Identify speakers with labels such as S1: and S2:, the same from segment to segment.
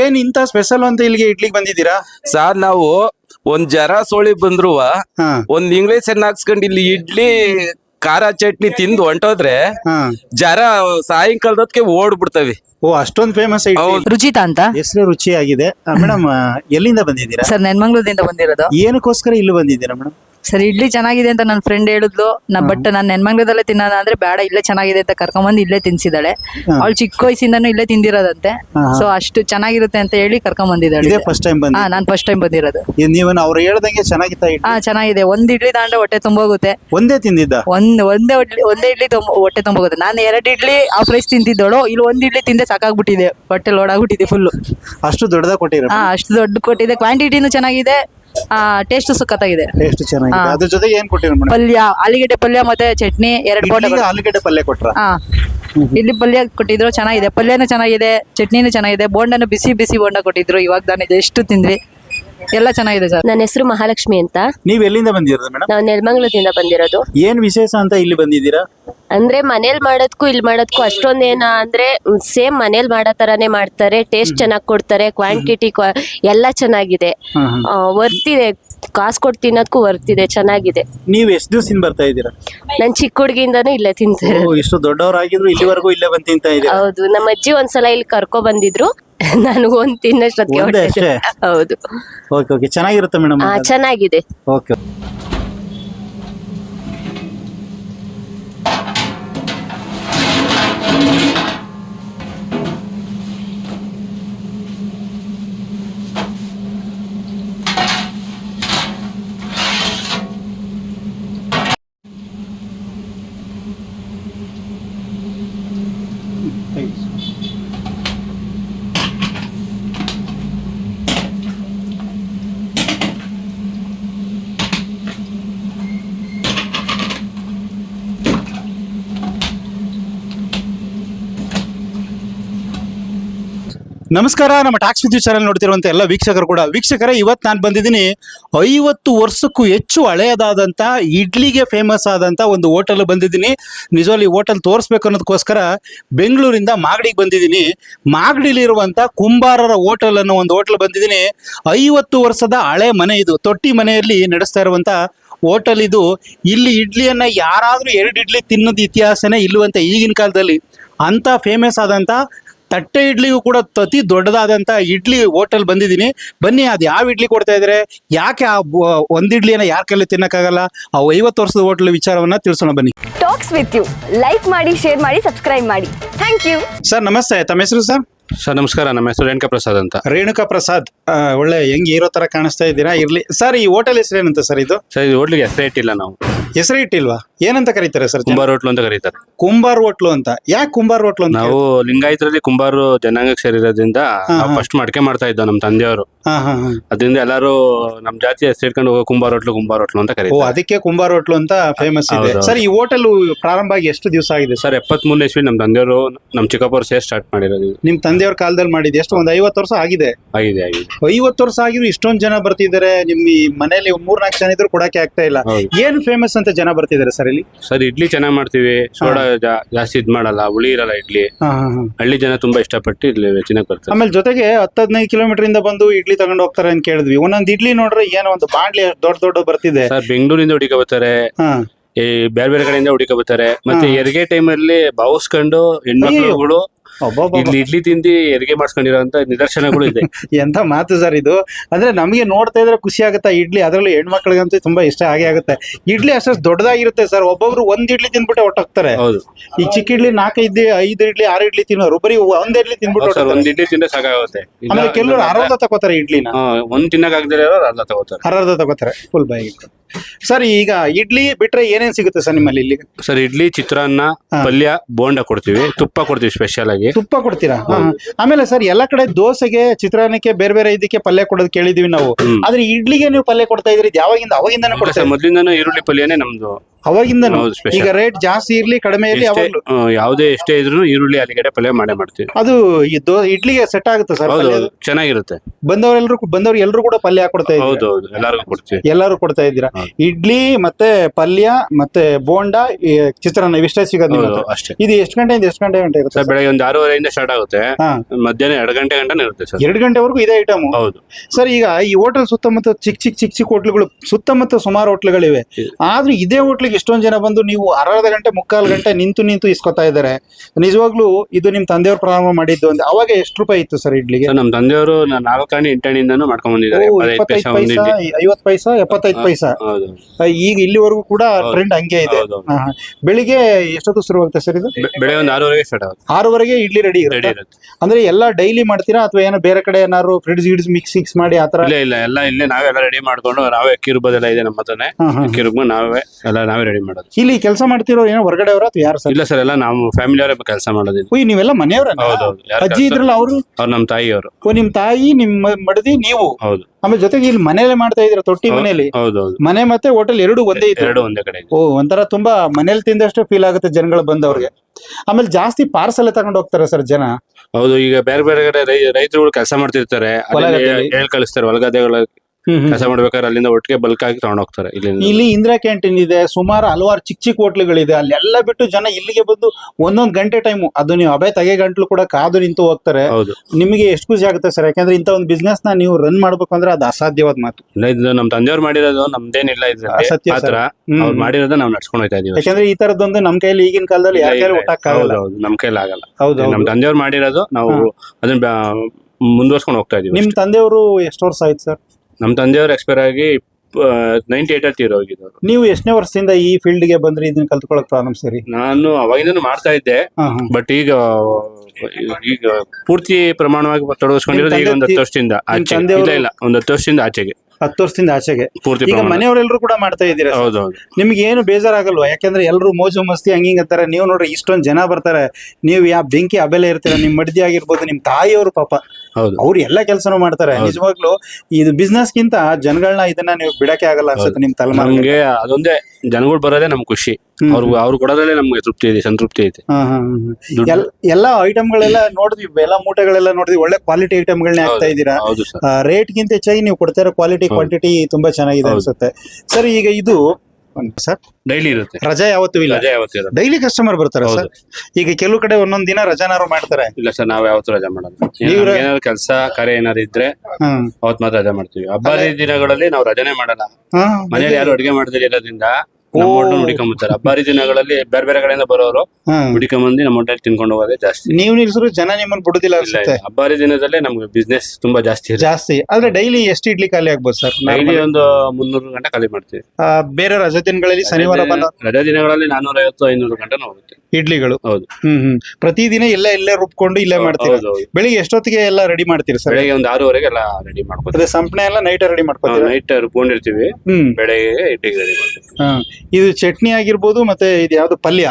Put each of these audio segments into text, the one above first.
S1: ಏನ್ ಇಂತ ಸ್ಪೆಷಲ್ ಅಂತ ಇಲ್ಲಿಗೆ ಇಡ್ಲಿ ಬಂದಿದ್ದೀರಾ?
S2: ಸಾರ್ ನಾವು ಒಂದ್ ಜರ ಸೋಳಿ ಬಂದ್ರು ಒಂದ್ ಇಂಗ್ಲಿಷ್ ಎಣ್ಣೆ ಹಾಕ್ಸ್ಕೊಂಡ್ ಇಲ್ಲಿ ಇಡ್ಲಿ ಖಾರ ಚಟ್ನಿ ತಿಂದು ಹೊಂಟೋದ್ರೆ ಜರ ಸಾಯಂಕಾಲದೊತ್ತಿಗೆ ಓಡ್ಬಿಡ್ತವೆ.
S1: ಓ ಅಷ್ಟೊಂದು ಫೇಮಸ್
S2: ರುಚಿತ
S3: ರುಚಿತಾ ಅಂತ?
S1: ಹೆಸರು ರುಚಿಯಾಗಿದೆ. ಮೇಡಮ್ ಎಲ್ಲಿಂದ ಬಂದಿದ್ದೀರಾ?
S3: ಸರ್ ನೆನ್ಮಂಗ್ಳೂರಿಂದ ಬಂದಿರೋದು.
S1: ಏನಕ್ಕೋಸ್ಕರ ಇಲ್ಲಿ ಬಂದಿದ್ದೀರಾ ಮೇಡಮ್
S3: ಸರ್ ಇಡ್ಲಿ ಚೆನ್ನಾಗಿದೆ ಅಂತ ನನ್ನ ಫ್ರೆಂಡ್ ಹೇಳಿದ್ಲು. ನಾ ಬಟ್ ನಾನು ನೆನ್ಮಂಗ್ಲದಲ್ಲೇ ತಿನ್ನೋಣ ಅಂದ್ರೆ ಬೇಡ ಇಲ್ಲೇ ಚೆನ್ನಾಗಿದೆ ಅಂತ ಕರ್ಕೊಂಬಂದು ಇಲ್ಲೇ ತಿನ್ಸಿದಾಳೆ. ಅವಳು ಚಿಕ್ಕ ವಯಸ್ಸಿಂದನೂ ಇಲ್ಲೇ ತಿಂದಿರೋದಂತೆ. ಸೊ ಅಷ್ಟು ಚೆನ್ನಾಗಿರುತ್ತೆ ಅಂತ ಹೇಳಿ ಕರ್ಕೊಂಬಂದಿದ್ದಾಳೆ
S1: ಫಸ್ಟ್ ಟೈಮ್ ಬಂದಿ
S3: ಹಾ ನಾನ್ ಫಸ್ಟ್ ಟೈಮ್ ಬಂದಿರೋದು.
S1: ನೀವನ್ ಅವ್ರು ಹೇಳ್ದಂಗೆ ಚೆನ್ನಾಗಿತ್ತ
S3: ಹಾ ಚೆನ್ನಾಗಿದೆ. ಒಂದ್ ಇಡ್ಲಿ ದಾಂಡ ಹೊಟ್ಟೆ ತುಂಬೋಗುತ್ತೆ.
S1: ಒಂದೇ ತಿಂದಿದ್ದ?
S3: ಒಂದ್ ಒಂದೇ ಇಡ್ಲಿ ಒಂದೇ ಇಡ್ಲಿ ತುಂಬ ಹೊಟ್ಟೆ ತುಂಬೋಗುತ್ತೆ. ನಾನು ಎರಡು ಇಡ್ಲಿ ಹಾಫ್ ರೈಸ್ ತಿಂತಿದ್ದೋಳು ಇಲ್ಲಿ ಒಂದ್ ಇಡ್ಲಿ ತಿಂದೆ ಸಾಕಾಗ್ಬಿಟ್ಟಿದೆ. ಹೊಟ್ಟೆ ಲೋಡ್ ಆಗ್ಬಿಟ್ಟಿದೆ ಫುಲ್
S1: ಅಷ್ಟು ದೊಡ್ಡದಾಗ ಕೊಟ್ಟಿರ?
S3: ಹಾ ಅಷ್ಟು ದೊಡ್ಡ ಕೊಟ್ಟಿದೆ. ಕ್ವಾಂಟಿಟಿನೂ ಚೆನ್ನಾಗಿದೆ. ಆ ಟೇಸ್ಟ್ ಸುಖತ್ತಾಗಿದೆ.
S1: ಟೇಸ್ಟ್ ಚೆನ್ನಾಗಿದೆ. ಅದರ ಜೊತೆಗೆ ಏನ್ ಕೊಟ್ಟಿರ ಮೇಡಮ್?
S3: ಪಲ್ಯ ಆಲೂಗಡ್ಡೆ ಪಲ್ಯ ಮತ್ತೆ ಚಟ್ನಿ ಎರಡು ಬೋಟ
S1: ಆಲೂಗಡ್ಡೆ ಪಲ್ಯ ಕೊಟ್ರ?
S3: ಹಾ ಇಲ್ಲಿ ಪಲ್ಯ ಕೊಟ್ಟಿದ್ರು ಚೆನ್ನಾಗಿದೆ. ಪಲ್ಯನೂ ಚೆನ್ನಾಗಿದೆ ಚಟ್ನಿನೂ ಚೆನ್ನಾಗಿದೆ ಬೋಂಡನು ಬಿಸಿ ಬಿಸಿ ಬೋಂಡ ಕೊಟ್ಟಿದ್ರು ಇವಾಗ ತಾನೇ ಎಷ್ಟು ತಿಂದ್ವಿ. ಎಲ್ಲ ಚೆನ್ನಾಗಿದೆ ಸರ್.
S4: ನನ್ನ ಹೆಸರು ಮಹಾಲಕ್ಷ್ಮಿ ಅಂತ.
S1: ನೀವ್ ಎಲ್ಲಿಂದ ಬಂದಿರೋದು ಮೇಡಮ್?
S4: ನಾವು ನೆಲಮಂಗ್ಲದಿಂದ ಬಂದಿರೋದು.
S1: ಏನ್ ವಿಶೇಷ ಅಂತ ಇಲ್ಲಿ ಬಂದಿದ್ದೀರಾ?
S4: ಅಂದ್ರೆ ಮನೇಲಿ ಮಾಡೋದಕ್ಕೂ ಇಲ್ಲಿ ಮಾಡೋದಕ್ಕೂ ಅಷ್ಟೊಂದೇನ ಅಂದ್ರೆ ಸೇಮ್ ಮನೇಲಿ ಮಾಡೋ ತರಾನೇ ಮಾಡ್ತಾರೆ ಟೇಸ್ಟ್ ಚೆನ್ನಾಗಿ ಕೊಡ್ತಾರೆ ಕ್ವಾಂಟಿಟಿ ಎಲ್ಲ ಚೆನ್ನಾಗಿದೆ.
S1: ವರ್ತ್ ಇದೆ
S4: ವರ್ತಿದೆ ಕಾಸು ಕೊಟ್ಟು ತಿನ್ನೋದಕ್ಕೂ ವರ್ತಿದೆ ಚೆನ್ನಾಗಿದೆ.
S1: ನೀವ್ ಎಷ್ಟು ದಿವಸದಿಂದ ಬರ್ತಾ ಇದ್ದೀರಾ?
S4: ನನ್ ಚಿಕ್ಕ ಹುಡುಗಿಯಿಂದಾನು ಇಲ್ಲೇ ತಿಂತಾರೆ
S1: ಓ ಇಷ್ಟು ದೊಡ್ಡವರಾಗಿದ್ರು ಇಲ್ಲಿವರೆಗೂ ಇಲ್ಲೇ ಬಂದ್ ತಿಂತಾ ಇದ್ದೀರಾ?
S4: ಹೌದು ನಮ್ಮ ಅಜ್ಜಿ ಒಂದ್ಸಲ ಇಲ್ಲಿ ಕರ್ಕೊ ಬಂದಿದ್ರು. ನಾನು ಒಂದ್ ತಿನ್ನಷ್ಟೊತ್ತಿಗೆ ಹೌದು.
S1: ಓಕೆ ಓಕೆ ಚೆನ್ನಾಗಿರುತ್ತೆ ಮೇಡಮ್
S4: ಚೆನ್ನಾಗಿದೆ.
S1: ಓಕೆ ನಮಸ್ಕಾರ, ನಮ್ಮ ಟ್ಯಾಕ್ಸ್ ವಿದ್ಯು ಚಾನಲ್ ನೋಡ್ತಿರುವಂತ ಎಲ್ಲ ವೀಕ್ಷಕರು ಕೂಡ. ವೀಕ್ಷಕರ ಇವತ್ತು ನಾನು ಬಂದಿದ್ದೀನಿ ಐವತ್ತು ವರ್ಷಕ್ಕೂ ಹೆಚ್ಚು ಹಳೆಯದಾದಂಥ ಇಡ್ಲಿಗೆ ಫೇಮಸ್ ಆದಂಥ ಒಂದು ಹೋಟೆಲ್ ಬಂದಿದ್ದೀನಿ. ನಿಜವಾಗಿ ಹೋಟೆಲ್ ತೋರಿಸ್ಬೇಕು ಅನ್ನೋದಕ್ಕೋಸ್ಕರ ಬೆಂಗಳೂರಿಂದ ಮಾಗಡಿಗೆ ಬಂದಿದ್ದೀನಿ. ಮಾಗಡಿಲಿರುವಂಥ ಕುಂಬಾರರ ಹೋಟೆಲ್ ಅನ್ನೋ ಒಂದು ಹೋಟೆಲ್ ಬಂದಿದ್ದೀನಿ. ಐವತ್ತು ವರ್ಷದ ಹಳೆ ಮನೆ ಇದು. ತೊಟ್ಟಿ ಮನೆಯಲ್ಲಿ ನಡೆಸ್ತಾ ಇರುವಂಥ ಹೋಟೆಲ್ ಇದು. ಇಲ್ಲಿ ಇಡ್ಲಿಯನ್ನ ಯಾರಾದರೂ ಎರಡು ಇಡ್ಲಿ ತಿನ್ನೋದು ಇತಿಹಾಸನೇ ಇಲ್ಲವಂತೆ ಈಗಿನ ಕಾಲದಲ್ಲಿ. ಅಂತ ಫೇಮಸ್ ಆದಂಥ ತಟ್ಟೆ ಇಡ್ಲಿಗೂ ಕೂಡ ಅತಿ ದೊಡ್ಡದಾದಂಥ ಇಡ್ಲಿ ಹೋಟೆಲ್ ಬಂದಿದ್ದೀನಿ. ಬನ್ನಿ ಅದು ಯಾವ ಇಡ್ಲಿ ಕೊಡ್ತಾ ಇದ್ದಾರೆ? ಯಾಕೆ ಆ ಒಂದು ಇಡ್ಲಿಯನ್ನು ಯಾರ ಕೈಲಿ ತಿನ್ನಕ್ಕಾಗಲ್ಲ? ಆ ಐವತ್ತು ವರ್ಷದ ಹೋಟೆಲ್ ವಿಚಾರವನ್ನ ತಿಳಿಸೋಣ ಬನ್ನಿ.
S5: ಟಾಕ್ಸ್ ವಿತ್ ಯು ಲೈಕ್ ಮಾಡಿ ಶೇರ್ ಮಾಡಿ ಸಬ್ಸ್ಕ್ರೈಬ್ ಮಾಡಿ. ಥ್ಯಾಂಕ್ ಯು
S1: ಸರ್ ನಮಸ್ತೆ. ತಮ್ಮ ಹೆಸರು ಸರ್?
S6: ಸರ್ ನಮಸ್ಕಾರ. ನಮ್ಮ ಹೆಸರು ರೇಣುಕಾ ಪ್ರಸಾದ್ ಅಂತ.
S1: ರೇಣುಕಾ ಪ್ರಸಾದ್ ಆ, ಒಳ್ಳೆ ಹೆಂಗ್ ಹೀರೋ ತರ ಕಾಣಿಸ್ತಾ ಇದ್ದೀರಾ? ಇರ್ಲಿ. ಸರ್ ಈ ಹೋಟೆಲ್ ಹೆಸರು ಏನಂತ ಸರ್ ಇದು?
S6: ಸರ್ ಇದು ಹೋಟ್ಲಿಗೆ ಹೆಸರೇ ಇಟ್ಟಿಲ್ಲ ನಾವು.
S1: ಹೆಸರು ಇಟ್ಟಿಲ್ವಾ? ಏನಂತ ಕರೀತಾರೆ ಸರ್
S6: ಕುಂಬಾರ್ ಹೋಟ್ಲು ಅಂತ ಕರೀತಾರೆ.
S1: ಕುಂಬಾರ್ ಹೋಟ್ಲು ಅಂತ. ಯಾಕೆ ಕುಂಬಾರ್ ಹೋಟ್ಲು ಅಂತ
S6: ನಾವು ಲಿಂಗಾಯತರಲ್ಲಿ ಕುಂಬಾರು ಜನಾಂಗಕ್ಕೆ ಸೇರಿರೋದ್ರಿಂದ ನಾವು
S1: ಹಾ.
S6: ಫಸ್ಟ್ ಮಡಕೆ ಮಾಡ್ತಾ ಇದ್ದ ನಮ್ಮ ತಂದೆಯವರು.
S1: ಹಾ ಹಾ ಹಾ.
S6: ಅದರಿಂದ ಎಲ್ಲರೂ ನಮ್ಮ ಜಾತಿ ಹೆಸರು ಇಟ್ಕೊಂಡು ಹೋಗೋ ಕುಂಬಾರ್ ಹೋಟ್ಲು ಕುಂಬಾರ್ ಹೋಟ್ಲು ಅಂತ
S1: ಓ
S6: ಕರೀತಾರೆ.
S1: ಅದಕ್ಕೆ ಕುಂಬಾರ್ ಹೋಟ್ಲು ಅಂತ ಫೇಮಸ್ ಇದೆ. ಸರ್ ಈ ಹೋಟೆಲ್ ಪ್ರಾರಂಭ ಆಗಿ ಎಷ್ಟು ದಿವಸ ಆಗಿದೆ ಸರ್?
S6: ಸರ್ ಎಪ್ಪತ್ತ್ ಮೂರನೇ ಇಸ್ವಿ ನಮ್ಮ ತಂದೆಯವರು ನಮ್ಮ ಚಿಕ್ಕಪ್ಪರು ಸೇರಿ ಸ್ಟಾರ್ಟ್ ಮಾಡಿರೋದು. ಇದು.
S1: ನಿಮ್ ತಂದೆಯವ್ರ ಕಾಲದಲ್ಲಿ ಮಾಡಿದ್ದು. ಎಷ್ಟು ಒಂದ್ ಐವತ್ತು ವರ್ಷ ಆಗಿದೆ.
S6: ಆಗಿದೆ ಆಗಿದೆ.
S1: ಐವತ್ತು ವರ್ಷ ಆಗಿದ್ರು ಇಷ್ಟೊಂದ್ ಜನ ಬರ್ತಿದ್ದಾರೆ. ನಿಮ್ಮ ಈ ಮೂರ್ ಮೂರ್ನಾಲ್ಕು ಜನ ಇದ್ರು ಕೊಡಕ್ಕೆ ಆಗ್ತಾ ಇಲ್ಲ. ಏನು ಫೇಮಸ್ ಅಂತ ಜನ ಬರ್ತಿದ್ದಾರೆ ಸರ್ ಇಲ್ಲಿ?
S6: ಸರ್ ಇಡ್ಲಿ ಚೆನ್ನಾಗಿ ಮಾಡ್ತೀವಿ. ಸೋಡಾ ಜಾ- ಜಾಸ್ತಿ ಇದ್ ಮಾಡಲ್ಲ. ಹುಳಿ ಇರಲ್ಲ ಇಡ್ಲಿ.
S1: ಹಾ, ಹಾ, ಹಾ.
S6: ಹಳ್ಳಿ ಜನ ತುಂಬಾ ಇಷ್ಟಪಟ್ಟು ಇಲ್ಲಿ ತಿನ್ನಕ್ ಬರ್ತಾರೆ.
S1: ಆಮೇಲೆ ಜೊತೆಗೆ ಹತ್ತು ಹದಿನೈದು ಕಿಲೋಮೀಟರ್ ಇಂದ ಬಂದು ಇಡ್ಲಿ ತಗೊಂಡು ಹೋಗ್ತಾರೆ ಅಂತ ಕೇಳಿದ್ವಿ. ಒಂದೊಂದು ಇಡ್ಲಿ ನೋಡ್ರೆ ಏನೋ ಒಂದು ಬಾಂಡ್ಲಿ ದೊಡ್ಡ ದೊಡ್ಡ ಬರ್ತಿದೆ.
S6: ಸರ್ ಬೆಂಗಳೂರಿಂದ ಹುಡುಕ ಬರ್ತಾರೆ.
S1: ಹಾ.
S6: ಈ ಬೇರೆ ಬೇರೆ ಕಡೆಯಿಂದ ಹುಡುಕ ಬರ್ತಾರೆ. ಮತ್ತೆ
S1: ಹಾ.
S6: ಟೈಮ್ ಅಲ್ಲಿ ಬಾವಿಸ್ಕೊಂಡು ಹೆಣ್ಮಕ್ಳುಗಳು
S1: ಒಬ್ಬೊಬ್ಬ
S6: ಇಲ್ಲಿ ಇಡ್ಲಿ ತಿಂದಿ ಹೆರಿಗೆ ಮಾಡಿಸ್ಕೊಂಡಿರೋಂತ ನಿದರ್ಶನಗಳು ಇದೆ.
S1: ಎಂತ ಮಾತು ಸರ್ ಇದು? ಅಂದ್ರೆ ನಮಗೆ ನೋಡ್ತಾ ಇದ್ರೆ ಖುಷಿ ಆಗುತ್ತೆ ಇಡ್ಲಿ. ಅದರಲ್ಲೂ ಹೆಣ್ಮಕ್ಳಿಗಂತೂ ತುಂಬಾ ಇಷ್ಟ ಆಗೇ ಆಗುತ್ತೆ. ಇಡ್ಲಿ ಅಷ್ಟು ದೊಡ್ಡದಾಗಿರುತ್ತೆ ಸರ್. ಒಬ್ಬೊಬ್ರು ಒಂದ್ ಇಡ್ಲಿ ತಿನ್ಬಿಟ್ಟೆ ಹೊಟ್ಟೋಗ್ತಾರೆ.
S6: ಹೌದು.
S1: ಈ ಚಿಕ್ಕ ಇಡ್ಲಿ ನಾಲ್ಕೈದು ಐದು ಇಡ್ಲಿ ಆರು ಇಡ್ಲಿ ತಿನ್ನೋರು ಬರೀ ಒಂದ್ ಇಡ್ಲಿ ತಿನ್ಬಿಟ್ಟು
S6: ಸರ್. ಒಂದ್ ಇಡ್ಲಿ ತಿಂದ್ರೆ ಸಾಕಾಗುತ್ತೆ.
S1: ಆಮೇಲೆ ಕೆಲವರು ಅರ್ಧ ತಗೋತಾರೆ ಇಡ್ಲಿನ.
S6: ಒಂದ್ ತಿನ್ನಕ್ ಆಗದಿರೋ ಅರ್ಧ ತಗೋತಾರೆ.
S1: ಅರ್ಧ ತಗೋತಾರೆ. ಫುಲ್ ಬಾಯಿಗೆ ಸರ್ ಈಗ ಇಡ್ಲಿ ಬಿಟ್ರೆ ಏನೇನ್ ಸಿಗುತ್ತೆ ಸರ್ ನಿಮ್ಮಲ್ಲಿ ಇಲ್ಲಿ
S6: ಸರ್ ಇಡ್ಲಿ ಚಿತ್ರಾನ್ನ ಪಲ್ಯ ಬೋಂಡ ಕೊಡ್ತೀವಿ. ತುಪ್ಪ ಕೊಡ್ತೀವಿ ಸ್ಪೆಷಲ್ ಆಗಿ.
S1: ತುಪ್ಪ ಕೊಡ್ತೀರಾ? ಹಾ. ಆಮೇಲೆ ಸರ್ ಎಲ್ಲಾ ಕಡೆ ದೋಸೆಗೆ ಚಿತ್ರಾನ್ನಕ್ಕೆ ಬೇರೆ ಬೇರೆ ಇದಕ್ಕೆ ಪಲ್ಯ ಕೊಡೋದು ಕೇಳಿದೀವಿ ನಾವು. ಆದ್ರೆ ಇಡ್ಲಿಗೆ ನೀವು ಪಲ್ಯ ಕೊಡ್ತಾ ಇದ್ರಿ ಯಾವಾಗಿಂದ?
S6: ಅವಾಗಿಂದ
S1: ಕೊಡ್ತಾ
S6: ಸರ್
S1: ಇದ್ರಿ?
S6: ಮೊದ್ಲಿಂದಾನು ಈರುಳ್ಳಿ ಪಲ್ಯನೇ ನಮ್ದು.
S1: ಅವಾಗಿಂದನು?
S6: ಹೌದು, special.
S1: ಈಗ ರೇಟ್ ಜಾಸ್ತಿ ಇರ್ಲಿ ಕಡಿಮೆ ಇರ್ಲಿ
S6: ಎಷ್ಟೇ
S1: ಯಾವಾಗ್ಲೂ?
S6: ಆ, ಯಾವುದೇ ಎಷ್ಟೇ ಇದ್ರು ಈರುಳ್ಳಿ ಅಲ್ಲಿಗಡೆ ಪಲ್ಯ ಮಾಡೇ ಮಾಡ್ತೀವಿ.
S1: ಅದು ಈ ದೋ- ಇಡ್ಲಿಗೆ ಸೆಟ್ ಆಗುತ್ತೆ ಸರ್
S6: ಹೌದು
S1: ಪಲ್ಯ?
S6: ಹೌದು ಚೆನ್ನಾಗಿರುತ್ತೆ.
S1: ಬಂದವರೆಲ್ಲರೂ ಬಂದವ್ರು ಎಲ್ಲರೂ ಕೂಡ ಪಲ್ಯ ಕೊಡ್ತಾ ಇದ್ದೀರಾ?
S6: ಹೌದು ಹೌದು ಎಲ್ಲರಿಗೂ ಕೊಡ್ತೀವಿ.
S1: ಎಲ್ಲರೂ ಕೊಡ್ತಾ ಇದ್ದೀರಾ. ಇಡ್ಲಿ ಮತ್ತೆ ಪಲ್ಯ ಮತ್ತೆ ಬೋಂಡ ಈ ಚಿತ್ರಾನ್ನ ಇವಿಷ್ಟೇ ಸಿಗೋದು ನಿಮ್ಮ
S6: ಹೌದು ಅಷ್ಟೇ.
S1: ಇದು ಎಷ್ಟು ಗಂಟೆಯಿಂದ ಎಷ್ಟು ಗಂಟೆ ಗಂಟೆ ಇರುತ್ತೆ
S6: ಸರ್ ಬೆಳಗ್ಗೆ ಒಂದು ಆರೂವರೆಯಿಂದ ಸ್ಟಾರ್ಟ್ ಆಗುತ್ತೆ.
S1: ಹಾ.
S6: ಮಧ್ಯಾಹ್ನ ಎರಡು ಗಂಟೆ ಗಂಟೆ ಇರುತ್ತೆ ಸರ್.
S1: ಎರಡು ಗಂಟೆವರೆಗೂ ಇದೇ ಐಟಮ್
S6: ಹೌದು.
S1: ಸರ್ ಈಗ ಈ ಹೋಟೆಲ್ ಸುತ್ತಮುತ್ತ ಚಿಕ್ಕ ಚಿಕ್ಕ ಚಿಕ್ಕ ಚಿಕ್ಕ ಹೋಟ್ಲುಗಳು ಸುತ್ತಮುತ್ತ ಸುಮಾರು ಹೋಟ್ಲುಗಳಿವೆ. ಆದ್ರೂ ಇದೇ ಹೋಟ್ಲಿಗೆ ಇಷ್ಟೊಂದು ಜನ ಬಂದು ನೀವು ಅರ್ಧ ಗಂಟೆ ಮುಕ್ಕಾಲು ಗಂಟೆ ನಿಂತು ನಿಂತು ಇಸ್ಕೊತಾ ಇದ್ದಾರೆ. ನಿಜವಾಗ್ಲೂ ಇದು ನಿಮ್ ತಂದೆಯವ್ರು ಪ್ರಾರಂಭ ಮಾಡಿದ್ದು ಅಂತ ಅವಾಗ ಎಷ್ಟು ರೂಪಾಯಿ ಇತ್ತು ಸರ್ ಇಡ್ಲಿಗೆ?
S6: ಸರ್ ನಮ್ಮ ತಂದೆಯವರು ನಾಲ್ಕಾಣಿ ಎಂಟಣಿಂದನೂ ಮಾಡ್ಕೊಂಡ್ ಬಂದಿದ್ದಾರೆ.
S1: ಓ,
S6: ಎಪ್ಪತ್ತೈದು ಪೈಸೆ ಒಂದು ಇಡ್ಲಿ.
S1: ಐವತ್ತು ಪೈಸಾ ಎಪ್ಪತ್ತೈದು ಪೈಸಾ.
S6: ಹೌದು.
S1: ಈಗ ಇಲ್ಲಿವರೆಗೂ ಕೂಡ
S6: ಹೌದು.
S1: ಟ್ರೆಂಡ್ ಹಂಗೆ ಇದೆ.
S6: ಹೌದು
S1: ಹಾ, ಹಾ. ಬೆಳಿಗ್ಗೆ ಎಷ್ಟೊತ್ತು ಶುರು ಆಗುತ್ತೆ ಸರ್ ಇದು?
S6: ಬೆ- ಬೆಳಗ್ಗೆ ಒಂದು ಆರೂವರೆಗೆ ಸ್ಟಾರ್ಟ್ ಆಗುತ್ತೆ.
S1: ಆರೂವರೆಗೆ ಇಡ್ಲಿ ರೆಡಿ
S6: ರೆಡಿ
S1: ಇರುತ್ತೆ
S6: ಇರುತ್ತೆ.
S1: ಅಂದ್ರೆ ಎಲ್ಲ ಡೈಲಿ ಮಾಡ್ತೀರಾ ಅಥವಾ ಏನೋ ಬೇರೆ ಕಡೆ ಏನಾದ್ರು ಫ್ರಿಡ್ಜ್ ಗಿಡ್ಸ್ ಮಿಕ್ಸ್ ಮಿಕ್ಸ್ ಮಾಡಿ ಆತರ
S6: ಇಲ್ಲ ಇಲ್ಲ. ಎಲ್ಲ ಇಲ್ಲೇ ನಾವೆಲ್ಲ ರೆಡಿ ಮಾಡ್ಕೊಂಡು ನಾವೇ ಕಿರುಬದೆಲ್ಲ ಇದೆ ನಮ್ಮ ಹತ್ರನೇ.
S1: ಹಾ,
S6: ನಾವೇ ಎಲ್ಲ ನಾವೇ ರೆಡಿ ಮಾಡೋದು.
S1: ಇಲ್ಲಿ ಕೆಲಸ ಮಾಡ್ತಿರೋ ಏನೋ ಹೊರಗಡೆ ಅವರ ಅಥವಾ ಯಾರು ಸರ್?
S6: ಇಲ್ಲ ಸರ್ ಎಲ್ಲ ನಾವು ಫ್ಯಾಮಿಲಿ ಅವರೇ ಕೆಲಸ ಮಾಡೋದಿಲ್ಲ
S1: ಓಯ್ ನೀವೆಲ್ಲ ಮನೆಯವರ?
S6: ಹೌದ್ ಹೌದು.
S1: ಅಜ್ಜಿ ಇದ್ರಲ್ಲ ಅವರು?
S6: ಅವ್ರು ನಮ್ಮ ತಾಯಿಯವರು.
S1: ಓ ನಿಮ್ ತಾಯಿ ನಿಮ್ಮ ಮಡದಿ ನೀವು?
S6: ಹೌದು.
S1: ಆಮೇಲೆ ಜೊತೆಗೆ ಇಲ್ಲಿ ಮನೆಯಲ್ಲೇ ಮಾಡ್ತಾ ಇದ್ರ ತೊಟ್ಟಿ
S6: ಹೌದು.
S1: ಹೌದು
S6: ಹೌದೌದು
S1: ಮನೆ ಮತ್ತೆ ಹೋಟೆಲ್ ಎರಡು ಒಂದೇ ಇತ್ತು.
S6: ಎರಡು ಒಂದೇ ಕಡೆ ಇದೆ
S1: ಓ ಒಂಥರ ತುಂಬಾ ಮನೇಲಿ ತಿಂದಷ್ಟು ಫೀಲ್ ಆಗುತ್ತೆ ಜನಗಳು ಬಂದವ್ರಿಗೆ. ಆಮೇಲೆ ಜಾಸ್ತಿ ಪಾರ್ಸಲ್ ತಗೊಂಡು ಹೋಗ್ತಾರೆ ಸರ್ ಜನ.
S6: ಹೌದು ಈಗ ಬೇರೆ ಬೇರೆ ಕಡೆ ರೈತರುಗಳು ಕೆಲಸ ಮಾಡ್ತಿರ್ತಾರೆ.
S1: ಹೊಲಗದ್ದೆಯಲ್ಲಿ.
S6: ಹೇಳಿ ಕಳಿಸ್ತಾರೆ ಹೊಲಗದ್ದೆಗಳ ಕೆಲಸ ಮಾಡ್ಬೇಕಾದ್ರೆ ಅಲ್ಲಿಂದ ಒಟ್ಟಿಗೆ ಬಲ್ಕ್ ಆಗಿ ತಗೊಂಡ್ ಹೋಗ್ತಾರೆ ಇಲ್ಲಿ
S1: ಇಲ್ಲಿ ಇಂದಿರಾ ಕ್ಯಾಂಟೀನ್ ಇದೆ ಸುಮಾರು ಹಲವಾರು ಚಿಕ್ಕ ಚಿಕ್ಕ ಹೋಟ್ಲುಗಳಿದೆ. ಅಲ್ಲೆಲ್ಲ ಬಿಟ್ಟು ಜನ ಇಲ್ಲಿಗೆ ಬಂದು ಒಂದೊಂದ್ ಗಂಟೆ ಟೈಮ್ ಅದು ನೀವು ಅಬೆ ತಗೆ ಗಂಟ್ಲು ಕೂಡ ಕಾದು ನಿಂತು ಹೋಗ್ತಾರೆ.
S6: ಹೌದು.
S1: ನಿಮಗೆ ಎಷ್ಟು ಖುಷಿ ಆಗುತ್ತೆ ಸರ್? ಯಾಕಂದ್ರೆ ಇಂಥ ಒಂದು ಬಿಸ್ನೆಸ್ನ ನೀವು ರನ್ ಮಾಡ್ಬೇಕು ಅಂದ್ರೆ ಅದು ಅಸಾಧ್ಯವಾದ ಮಾತು.
S6: ಇದು ನಮ್ ತಂದೆಯವ್ರು ಮಾಡಿರೋದು ನಮ್ದೇನಿಲ್ಲ ಇದು
S1: ಅಸತ್ಯ
S6: ಅವ್ರು ಮಾಡಿರೋದ ನಾವು ನಡ್ಸ್ಕೊಂಡ್ ಹೋಗ್ತಾ ಇದೀವಿ
S1: ಯಾಕಂದ್ರೆ ಈ ತರದೊಂದು ನಮ್ ಕೈಯಲ್ಲಿ ಈಗಿನ ಕಾಲದಲ್ಲಿ ಯಾರ ಕೈಲಿ ಒಟ್ಟಾಗಲ್ಲ
S6: ಹೌದು ನಮ್ ಕೈಲಿ ಆಗಲ್ಲ.
S1: ಹೌದು
S6: ನಮ್ ತಂದೆಯವ್ರು ಮಾಡಿರೋದು ನಾವು ಅದನ್ನ ಮುಂದುವರ್ಸ್ಕೊಂಡು ಹೋಗ್ತಾ ಇದೀವಿ
S1: ನಿಮ್ ತಂದೆಯವರು ಎಷ್ಟು ವರ್ಷ ಆಯ್ತು ಸರ್?
S6: ನಮ್ ತಂದೆಯವರು ಎಕ್ಸ್ಪೈರ್ ಆಗಿ ನೈಂಟಿ ಏಟ್ ಅಲ್ಲಿ ಹೋಗಿದ್ದು
S1: ನೀವು ಎಷ್ಟನೇ ವರ್ಷದಿಂದ ಈ ಫೀಲ್ಡ್ಗೆ ಬಂದ್ರಿ ಇದನ್ನ ಕಲ್ತ್ಕೊಳಕ್ ಪ್ರಾರಂಭಿಸಿರಿ
S6: ನಾನು ಅವಾಗಿಂದನು ಮಾಡ್ತಾ ಇದ್ದೆ.
S1: ಹಾ ಹಾ.
S6: ಬಟ್ ಈಗ ಈಗ ಪೂರ್ತಿ ಪ್ರಮಾಣವಾಗಿ ತೊಡಗಿಸ್ಕೊಂಡಿರೋದು ಈಗ ಒಂದು ಹತ್ತು ವರ್ಷದಿಂದ ಆಚೆ
S1: ತಂದೆಯವರು-
S6: ಇಲ್ಲ ಇಲ್ಲ ಒಂದು ಹತ್ತು ವರ್ಷದಿಂದ ಆಚೆಗೆ.
S1: ಹತ್ತು ವರ್ಷದಿಂದ ಆಚೆಗೆ.
S6: ಪೂರ್ತಿ
S1: ಈಗ
S6: ಪ್ರಮಾಣ.
S1: ಮನೆಯವರೆಲ್ಲರೂ ಕೂಡ ಮಾಡ್ತಾ ಇದ್ದೀರಾ ಹೌದು
S6: ಹೌದೌದು
S1: ನಿಮ್ಗೆ ಏನು ಬೇಜಾರಾಗಲ್ವಾ? ಯಾಕಂದ್ರೆ ಎಲ್ಲರೂ ಮೋಜು ಮಸ್ತಿ ಹಂಗಿಂಗ್ ಅಂತಾರೆ. ನೀವು ನೋಡ್ರಿ ಇಷ್ಟೊಂದು ಜನ ಬರ್ತಾರೆ. ನೀವು ಯಾವ ಬೆಂಕಿ ಅಬೆಲೆ ಇರ್ತೀರ? ನಿಮ್ ಮಡ್ದಿ ಆಗಿರ್ಬೋದು ನಿಮ್ ತಾಯಿಯವರು ಪಾಪ. ಅವ್ರು ಎಲ್ಲ ಕೆಲಸನೂ ಮಾಡ್ತಾರೆ. ನಿಜವಾಗ್ಲೂ ಇದು ಬಿಸ್ನೆಸ್ ಗಿಂತ ಜನಗಳನ್ನ ಇದನ್ನ ನೀವು ಬಿಡಕ್ಕೆ ಆಗಲ್ಲ ಅನ್ಸುತ್ತೆ ನಿಮ್ ತಲೆಮಾರಿಗೆ.
S6: ನಮ್ಗೆ ಅದೊಂದೇ ಜನಗಳು ಬರೋದೇ ನಮ್ ಖುಷಿ.
S1: ಅವ್ರಿಗೆ
S6: ಅವ್ರು ಅವ್ರು ಕೊಡೋದ್ರಲ್ಲೇ ನಮ್ಗೆ ತೃಪ್ತಿ ಇದೆ ಸಂತೃಪ್ತಿ ಐತೆ
S1: ಎಲ್ಲಾ ಐಟಮ್ ಗಳೆಲ್ಲ ನೋಡಿದ್ವಿ ಎಲ್ಲ ಮೂಟೆಗಳೆಲ್ಲ ನೋಡಿದ್ವಿ ಒಳ್ಳೆ ಕ್ವಾಲಿಟಿ ಐಟಮ್ಗಳನ್ನ ಹಾಕ್ತಾ ಇದ್ದೀರಾ? ರೇಟ್ ಗಿಂತ ಹೆಚ್ಚಾಗಿ ನೀವು ಕೊಡ್ತಾ ಇರೋ ಕ್ವಾಲಿಟಿ ಕ್ವಾಂಟಿಟಿ ತುಂಬಾ ಚೆನ್ನಾಗಿದೆ ಅನ್ಸುತ್ತೆ. ಸರ್ ಈಗ ಇದು ಸರ್?
S6: ಡೈಲಿ ಇರುತ್ತೆ.
S1: ರಜಾ ಯಾವತ್ತೂ ಇಲ್ಲ.
S6: ರಜೆ ಯಾವತ್ತು ಇರಲ್ಲ.
S1: ಡೈಲಿ ಕಸ್ಟಮರ್ ಬರ್ತಾರೆ. ಸರ್? ಈಗ ಕೆಲವು ಕಡೆ ಒಂದೊಂದ್ ದಿನ ರಜಾನಾರು ಮಾಡ್ತಾರೆ.
S6: ಇಲ್ಲ ಸರ್ ನಾವ್ ಯಾವತ್ತು ರಜಾ ಮಾಡಲ್ಲ. ಏನಾದ್ರು ಕೆಲಸ ಕಾರ್ಯ ಏನಾದ್ರು ಇದ್ರೆ
S1: ಹ್ಮ್
S6: ಅವತ್ ಮಾತ್ರ ರಜಾ ಮಾಡ್ತೀವಿ. ಹಬ್ಬದ ದಿನಗಳಲ್ಲಿ ನಾವು ರಜಾನೇ ಮಾಡಲ್ಲ. ಮನೇಲಿ ಯಾರು ಅಡಿಗೆ ಮಾಡದೇ ಇರೋದ್ರಿಂದ ನಮ್ಮ ಹೋಟೆಲ್ ಹುಡಿಕೊಂಬರ್ತಾರೆ ಹಬ್ಬಾರಿ ದಿನಗಳಲ್ಲಿ ಬೇರೆ ಬೇರೆ ಕಡೆಯಿಂದ ಬರೋರು
S1: ಹಾ.
S6: ಹುಡಿಕೊಂಬಂದು ನಮ್ಮ ಹೋಟೆಲ್ ತಿನ್ಕೊಂಡು ಹೋಗೋದೇ ಜಾಸ್ತಿ.
S1: ನೀವು ನಿಲ್ಸಿದ್ರು ಜನ ನಿಮ್ಮನ್ನ ಬಿಡುದಿಲ್ಲ
S6: ಇಲ್ಲ
S1: ಅನ್ಸುತ್ತೆ.
S6: ಇಲ್ಲ. ಹಬ್ಬಾರಿ ದಿನದಲ್ಲೇ ನಮ್ಗೆ ಬಿಸ್ನೆಸ್ ತುಂಬಾ ಜಾಸ್ತಿ ಇರುತ್ತೆ.
S1: ಜಾಸ್ತಿ. ಆದ್ರೆ ಡೈಲಿ ಎಷ್ಟು ಇಡ್ಲಿ ಖಾಲಿ ಆಗ್ಬೋದು ಸರ್?
S6: ಡೈಲಿ ಒಂದು ಮುನ್ನೂರು ಗಂಟೆ ಖಾಲಿ ಮಾಡ್ತೀವಿ.
S1: ಬೇರೆ ರಜೆ ದಿನಗಳಲ್ಲಿ ಶನಿವಾರ
S6: ರಜೆ- ರಜೆ ದಿನಗಳಲ್ಲಿ ನಾನೂರ ಐವತ್ತು ಐನೂರು ಗಂಟೆ ಹೋಗುತ್ತೆ.
S1: ಇಡ್ಲಿಗಳು.
S6: ಹೌದು.
S1: ಹ್ಮ್ ಹ್ಮ್. ಪ್ರತಿದಿನ ಎಲ್ಲ ಇಲ್ಲೇ ರುಬ್ಕೊಂಡು ಇಲ್ಲೇ ಮಾಡ್ತೀರಾ?
S6: ಹೌದು ಹೌದು.
S1: ಬೆಳಿಗ್ಗೆ ಎಷ್ಟೊತ್ತಿಗೆ ಎಲ್ಲ ರೆಡಿ ಮಾಡ್ತೀರಿ ಸರ್?
S6: ಬೆಳಿಗ್ಗೆ ಒಂದು ಆರೂವರೆಗೆ ಎಲ್ಲ ರೆಡಿ ಮಾಡ್ಕೊತೀವಿ.
S1: ಅದೇ ಸಂಪಣೆ ಎಲ್ಲ ನೈಟ್ ರೆಡಿ ಮಾಡ್ಕೊತೀರಾ?
S6: ನೈಟ್ ರುಬ್ಕೊಂಡಿರ್ತೀವಿ.
S1: ಹ್ಮ್.
S6: ಬೆಳಗ್ಗೆ ಇಡ್ಲಿಗೆ ರೆಡಿ ಮಾಡ್ತೀವಿ.
S1: ಹಾ. ಇದು ಚಟ್ನಿ ಆಗಿರ್ಬೋದು ಮತ್ತೆ ಇದು ಯಾವ್ದು ಪಲ್ಯ.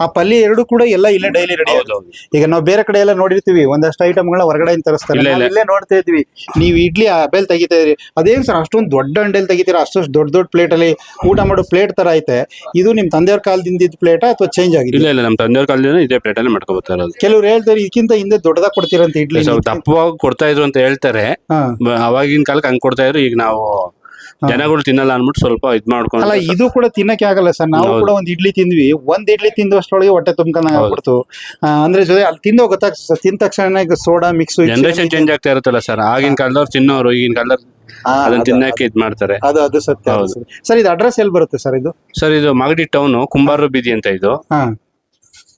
S1: ಆ ಪಲ್ಯ ಎರಡು ಕೂಡ ಎಲ್ಲ ಇಲ್ಲೇ ಡೈಲಿ ರೆಡಿ ಈಗ ನಾವು ಬೇರೆ ಕಡೆ ಎಲ್ಲ ನೋಡಿರ್ತೀವಿ ಒಂದಷ್ಟು ಐಟಮ್ಗಳನ್ನ ಹೊರಗಡೆ ತರಿಸ್ತಾರೆ.
S6: ಇಲ್ಲ,
S1: ನೋಡ್ತಾ ಇದ್ವಿ. ನೀವು ಇಡ್ಲಿ ಆ ಬೆಲ್ ತೆಗಿತಾ ಇದ್ರಿ. ಅದೇನ್ ಸರ್ ಅಷ್ಟೊಂದು ದೊಡ್ಡ ಅಂಡೆಲ್ ತೆಗಿತೀರಾ? ಅಷ್ಟೊಂದು ದೊಡ್ಡ ದೊಡ್ಡ ಪ್ಲೇಟ್ ಅಲ್ಲಿ ಊಟ ಮಾಡೋ ಪ್ಲೇಟ್ ತರ ಐತೆ. ಇದು ನಿಮ್ ತಂದೆಯವ್ರ ಕಾಲದಿಂದ ಇದ್ದ ಪ್ಲೇಟಾ ಅಥವಾ ಚೇಂಜ್ ಆಗಿದೆ
S6: ಇಲ್ಲ ಇಲ್ಲ. ನಮ್ಮ ತಂದೆಯವ್ರ ಕಾಲದಿಂದ ಇದೇ ಪ್ಲೇಟ್ ಅಲ್ಲಿ ಮಾಡ್ಕೊಬರ್ತಾ ಇರೋದು
S1: ಕೆಲವ್ರು ಹೇಳ್ತಾರೆ ಇದಕ್ಕಿಂತ ಹಿಂದೆ ದೊಡ್ಡದಾಗ ಕೊಡ್ತೀರಂತ ಇಡ್ಲಿ
S6: ಸ್ವಲ್ಪ ದಪ್ಪವಾಗಿ ಕೊಡ್ತಾ ಇದ್ರು ಅಂತ ಹೇಳ್ತಾರೆ. ಬ- ಅವಾಗಿನ ಕಾಲಕ್ಕೆ ಹಂಗ್ ಕೊಡ್ತಾ ಇದ್ರು. ಈಗ ನಾವು ಜನಗಳು ತಿನ್ನಲ್ಲ ಅನ್ಬಿಟ್ಟು ಸ್ವಲ್ಪ ಇದ್
S1: ಅಲ್ಲ
S6: ಮಾಡ್ಕೊಂಡು
S1: ಇದು ಕೂಡ ತಿನ್ನಕ್ಕೆ ಆಗಲ್ಲ ಸರ್. ನಾವು
S6: ಹೌದು.
S1: ಕೂಡ ಒಂದ್ ಇಡ್ಲಿ ತಿಂದ್ವಿ. ಒಂದ್ ಇಡ್ಲಿ ತಿಂದಷ್ಟೊಳಗೆ ಹೊಟ್ಟೆ ತುಂಬ್ಕೊಂಡಂಗ. ಆಗ್ಬಿಡ್ತು. ಆ, ಅಂದ್ರೆ ಜೊತೆ ಅಲ್ಲಿ ತಿಂದೋ ಗೊತ್ತಾಗ್ತದೆ ತಿಂದ ತಕ್ಷಣ ಸೋಡಾ ಮಿಕ್ಸ್
S6: ಜನರೇಷನ್ ಚೇಂಜ್ ಆಗ್ತಾ ಇರುತ್ತಲ್ಲ ಸರ್? ಆಗಿನ ಕಾಲದವ್ರು ತಿನ್ನೋರು ಈಗಿನ ಕಾಲದವ್ರು ಅದನ್ನ ತಿನ್ನಕ್ಕೆ ಇದ್ ಮಾಡ್ತಾರೆ.
S1: ಅದು ಅದು ಸತ್ಯ
S6: ಹೌದು.
S1: ಸರ್ ಇದು ಅಡ್ರೆಸ್ ಎಲ್ಲಿ ಬರುತ್ತೆ ಸರ್ ಇದು?
S6: ಸರ್ ಇದು ಮಾಗಡಿ ಟೌನ್ ಕುಂಬಾರು ಬೀದಿ ಅಂತ ಇದು.
S1: ಹಾ.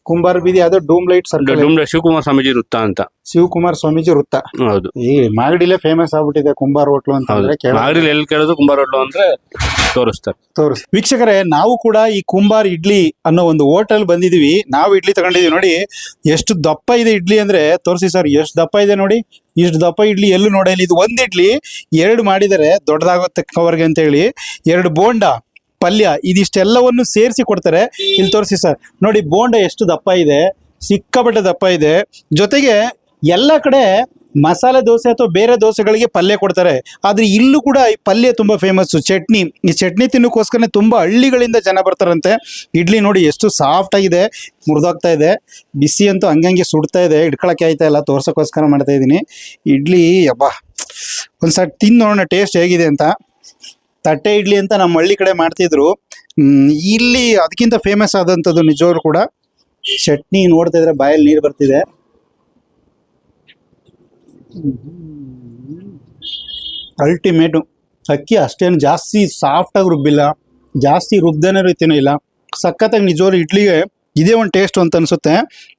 S1: ಕುಂಬಾರ ಬೀದಿ ಅದು ಡೂಮ್ ಲೈಟ್ ಸರ್ಕಲ್
S6: ಡುಮ್ರೆ ಶಿವಕುಮಾರ್ ಸ್ವಾಮೀಜಿ ವೃತ್ತ ಅಂತ.
S1: ಶಿವಕುಮಾರ್ ಸ್ವಾಮೀಜಿ ವೃತ್ತ.
S6: ಹೌದು.
S1: ಈ ಮಾಗಡಿಲೇ ಫೇಮಸ್ ಆಗ್ಬಿಟ್ಟಿದೆ ಕುಂಬಾರ್ ಹೋಟ್ಲು ಅಂತ ಕೇಳ
S6: ಮಾಗಡಿಲಿ ಎಲ್ಲಿ ಕೇಳೋದು ಕುಂಬಾರ ಹೋಟ್ಲು ಅಂದ್ರೆ ತೋರಿಸ್ತಾರೆ.
S1: ತೋರಿಸ್ ವೀಕ್ಷಕರೇ ನಾವು ಕೂಡ ಈ ಕುಂಬಾರ್ ಇಡ್ಲಿ ಅನ್ನೋ ಒಂದು ಹೋಟೆಲ್ ಬಂದಿದೀವಿ. ನಾವು ಇಡ್ಲಿ ತಗೊಂಡಿದೀವಿ ನೋಡಿ. ಎಷ್ಟು ದಪ್ಪ ಇದೆ ಇಡ್ಲಿ ಅಂದ್ರೆ ತೋರಿಸಿ ಸರ್ ಎಷ್ಟು ದಪ್ಪ ಇದೆ ನೋಡಿ. ಇಷ್ಟು ದಪ್ಪ ಇಡ್ಲಿ ಎಲ್ಲೂ ನೋಡಿಲ್ಲ ಇದು ಒಂದ್ ಇಡ್ಲಿ ಎರಡು ಮಾಡಿದರೆ ದೊಡ್ಡದಾಗುತ್ತೆ ಕವರ್ಗೆ ಅಂತ ಹೇಳಿ ಎರಡು ಬೋಂಡ ಪಲ್ಯ, ಇದಿಷ್ಟೆಲ್ಲವನ್ನು ಸೇರಿಸಿ ಕೊಡ್ತಾರೆ. ಇಲ್ಲಿ ತೋರಿಸಿ ಸರ್. ನೋಡಿ, ಬೋಂಡ ಎಷ್ಟು ದಪ್ಪ ಇದೆ, ಸಿಕ್ಕಾಪಟ್ಟೆ ದಪ್ಪ ಇದೆ. ಜೊತೆಗೆ ಎಲ್ಲ ಕಡೆ ಮಸಾಲೆ ದೋಸೆ ಅಥವಾ ಬೇರೆ ದೋಸೆಗಳಿಗೆ ಪಲ್ಯ ಕೊಡ್ತಾರೆ. ಆದ್ರೆ ಇಲ್ಲೂ ಕೂಡ ಈ ಪಲ್ಯ ತುಂಬಾ ಫೇಮಸ್ ಚಟ್ನಿ, ಈ ಚಟ್ನಿ ತಿನ್ನೋಕ್ಕೋಸ್ಕರನೇ ತುಂಬಾ ಹಳ್ಳಿಗಳಿಂದ ಜನ ಬರ್ತಾರಂತೆ. ಇಡ್ಲಿ ನೋಡಿ ಎಷ್ಟು ಸಾಫ್ಟ್ ಆಗಿದೆ, ಮುರಿದೋಗ್ತಾ ಇದೆ. ಬಿಸಿ ಅಂತೂ ಹಂಗಂಗೆ ಸುಡ್ತಾ ಇದೆ. ಹಿಡ್ಕೊಳಕ್ಕೆ ಆಯ್ತಾ ಇಲ್ಲ, ತೋರ್ಸೋಕ್ಕೋಸ್ಕರ ಮಾಡ್ತಾ ಇದ್ದೀನಿ. ಇಡ್ಲಿ, ಯಬ್ಬಾ. ಸಾರಿ ತಿಂದು ನೋಡೋಣ ಟೇಸ್ಟ್ ಹೇಗಿದೆ ಅಂತ. ತಟ್ಟೆ ಇಡ್ಲಿ ಅಂತ ನಮ್ಮ ಹಳ್ಳಿ ಕಡೆ ಮಾಡ್ತಿದ್ರು. ಇಲ್ಲಿ ಅದಕ್ಕಿಂತ ಫೇಮಸ್ ಆದಂಥದ್ದು ನಿಜವಾಗ್ಲೂ ಕೂಡ ಚಟ್ನಿ ನೋಡ್ತಾ ಇದ್ರೆ ಬಾಯಲ್ಲಿ ನೀರು ಬರ್ತಿದೆ. ಅಲ್ಟಿಮೇಟು ಅಕ್ಕಿ ಅಷ್ಟೇನು ಜಾಸ್ತಿ ಸಾಫ್ಟಾಗಿ ರುಬ್ಬಿಲ್ಲ. ಜಾಸ್ತಿ ರುಬ್ದೇನೆ ರೀತಿನೂ ಇಲ್ಲ. ಸಖತ್ತಾಗಿ ನಿಜವಾಗ್ಲೂ ಇಡ್ಲಿಗೆ ಇದೇ ಒಂದು ಟೇಸ್ಟ್ ಅಂತ ಅನ್ಸುತ್ತೆ.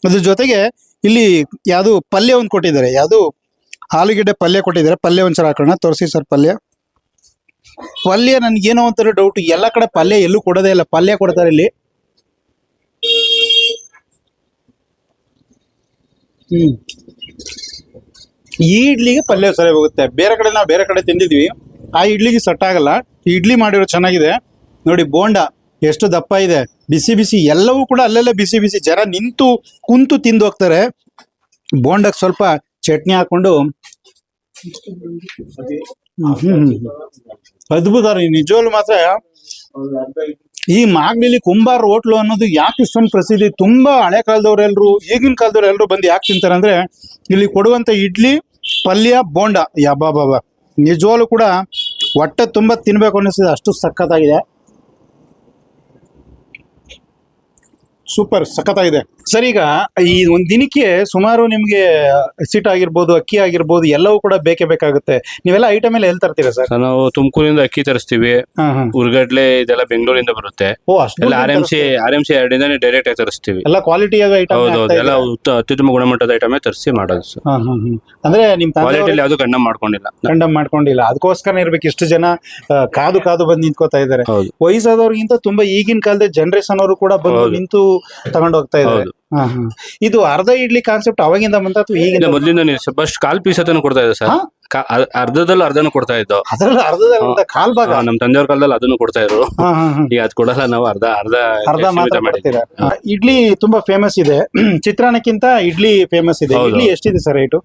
S1: ಅದ್ರ ಜೊತೆಗೆ ಇಲ್ಲಿ ಯಾವುದು ಪಲ್ಯ ಒಂದು ಕೊಟ್ಟಿದ್ದಾರೆ. ಯಾವುದು ಆಲೂಗಡ್ಡೆ ಪಲ್ಯ ಕೊಟ್ಟಿದ್ದಾರೆ. ಪಲ್ಯ ಒಂದ್ಸಲ ಹಾಕೋಣ. ತೋರಿಸಿ ಸರ್ ಪಲ್ಯ. ಪಲ್ಯ ನನ್ಗೇನೋ ಒಂಥರ ಡೌಟ್ ಎಲ್ಲ ಕಡೆ ಪಲ್ಯ ಎಲ್ಲೂ ಕೊಡೋದೇ ಇಲ್ಲ. ಪಲ್ಯ ಕೊಡ್ತಾರೆ ಇಲ್ಲಿ. ಹ್ಮ್. ಈ ಇಡ್ಲಿಗೆ ಪಲ್ಯ ಸರಿ ಹೋಗುತ್ತೆ. ಬೇರೆ ಕಡೆ ನಾವು ಬೇರೆ ಕಡೆ ತಿಂದಿದ್ವಿ. ಆ ಇಡ್ಲಿಗೆ ಸೆಟ್ ಆಗಲ್ಲ. ಇಡ್ಲಿ ಮಾಡಿರೋ ಚೆನ್ನಾಗಿದೆ. ನೋಡಿ, ಬೋಂಡ ಎಷ್ಟು ದಪ್ಪ ಇದೆ. ಬಿಸಿ ಬಿಸಿ ಎಲ್ಲವೂ ಕೂಡ ಅಲ್ಲಲ್ಲೇ ಬಿಸಿ ಬಿಸಿ. ಜನ ನಿಂತು, ಕುಂತು ತಿಂದು ಹೋಗ್ತಾರೆ. ಬೋಂಡಕ್ಕೆ ಸ್ವಲ್ಪ ಚಟ್ನಿ ಹಾಕೊಂಡು. ಅದ್ಭುತ ರೀ. ನಿಜವಾಗ್ಲು ಮಾತ್ರ ಈ ಮಾಗಡಿಲಿ ಕುಂಬಾರ್ ಹೋಟ್ಲು ಅನ್ನೋದು ಯಾಕೆ ಇಷ್ಟೊಂದು ಪ್ರಸಿದ್ಧಿ? ತುಂಬಾ ಹಳೆ ಕಾಲದವ್ರೆಲ್ರು ಈಗಿನ ಕಾಲದವ್ರು ಎಲ್ಲರೂ ಬಂದು ಯಾಕೆ ತಿಂತಾರೆ ಅಂದ್ರೆ, ಇಲ್ಲಿ ಕೊಡುವಂತ ಇಡ್ಲಿ, ಪಲ್ಯ, ಬೋಂಡ. ಯಬ್ಬಾ ಬಾಬಾ ನಿಜವಾಗ್ಲು ಕೂಡ ಹೊಟ್ಟೆ ತುಂಬಾ ತಿನ್ಬೇಕು ಅನ್ನಿಸ್ತದೆ. ಅಷ್ಟು ಸಖತ್ತಾಗಿದೆ. ಸೂಪರ್, ಸಖತ್ತಾಗಿದೆ. ಸರ್ ಈಗ ಈ ಒಂದ್ ದಿನಕ್ಕೆ ಸುಮಾರು ನಿಮ್ಗೆ ಸಿಟ್ ಆಗಿರ್ಬೋದು ಅಕ್ಕಿ ಆಗಿರ್ಬೋದು ಎಲ್ಲವೂ ಕೂಡ ಬೇಕೇ ಬೇಕಾಗುತ್ತೆ. ನೀವೆಲ್ಲ ಐಟಮ್ ಎಲ್ಲ ಎಲ್ಲಿ ತರ್ತೀರಾ ಸರ್?
S6: ಸರ್ ನಾವು ತುಮಕೂರಿಂದ ಅಕ್ಕಿ ತರಿಸ್ತೀವಿ.
S1: ಹಾ ಹಾ.
S6: ಉರ್ಗಡ್ಲೆ ಇದೆಲ್ಲ ಬೆಂಗಳೂರಿಂದ ಬರುತ್ತೆ.
S1: ಓ ಅಷ್ಟು
S6: ಎಲ್ಲ R M C R M C ಎರಡಿಂದಾನೆ direct ಆಗಿ ತರಿಸ್ತೀವಿ.
S1: ಎಲ್ಲ ಕ್ವಾಲಿಟಿ ಐಟಮ್
S6: ಎಲ್ಲ ಉತ್ತ- ಅತ್ಯುತ್ತಮ ಗುಣಮಟ್ಟದ ಐಟಮೇ ತರಿಸಿ ಮಾಡೋದು ಸರ್.
S1: ಅಂದ್ರೆ ನಿಮ್ ಕ್ವಾಲಿಟಿ
S6: ಕ್ವಾಲಿಟಿಯಲ್ಲಿ ಯಾವ್ದು ಗಂಡ ಮಾಡ್ಕೊಂಡಿಲ್ಲ.
S1: ಕಂಡಮ್ ಮಾಡ್ಕೊಂಡಿಲ್ಲ. ಅದಕ್ಕೋಸ್ಕರ ಇರ್ಬೇಕು. ಇಷ್ಟು ಜನ ಆ, ಕಾದು ಕಾದು ಬಂದು ನಿಂತ್ಕೋತಾ ಇದ್ದಾರೆ.
S6: ಹೌದು.
S1: ವಯಸ್ಸಾದವ್ರಿಗಿಂತ ತುಂಬಾ ಈಗಿನ ಕಾಲದ ಜನರೇಷನ್ ಅವರು ಕೂಡ ಬಂದು
S6: ಹೌದು.
S1: ನಿಂತು ತಗೊಂಡು ಹೋಗ್ತಾ ಇದ್ದಾರೆ.
S6: ಹೌದು.
S1: ಇದು ಅರ್ಧ ಇಡ್ಲಿ ಕಾನ್ಸೆಪ್ಟ್ ಅವಾಗಿಂದ ಬಂತ ಅಥವಾ ಈಗಿಂದ
S6: ಮೊದಲಿಂದ ಫಸ್ಟ್ ಕಾಲ್ ಪೀಸ್ ಅದನ್ನು ಕೊಡ್ತಾ ಇದೆ ಸರ್? ಕಾ- ಅರ್- ಅರ್ಧದಲ್ಲಿ ಅರ್ಧನೂ ಕೊಡ್ತಾ ಇದ್ದೋ.
S1: ಅದ್ರಲ್ಲಿ ಅರ್ಧದ ಕಾಲ್ ಭಾಗ?
S6: ಆ, ನಮ್ ತಂದೆಯವ್ರ ಕಾಲದಲ್ಲಿ ಅದನ್ನು ಕೊಡ್ತಾ ಇದ್ರು
S1: ಹಾ ಹಾ ಹಾ.
S6: ಈಗ ಅದ್ ಕೊಡಲ್ಲ ನಾವು ಅರ್ಧ ಅರ್ಧ
S1: ಅರ್ಧ
S6: ಸೀಮಿತ
S1: ಮಾತ್ರ
S6: ಮಾಡಿದ್ವಿ.
S1: ಕೊಡ್ತೀರಾ ಇಡ್ಲಿ ತುಂಬಾ ಫೇಮಸ್ ಇದೆ. ಚಿತ್ರಾನ್ನಕ್ಕಿಂತ ಇಡ್ಲಿ ಫೇಮಸ್ ಇದೆ.
S6: ಹೌದು.
S1: ಇಡ್ಲಿ ಎಷ್ಟಿದೆ ಸರ್ ರೇಟು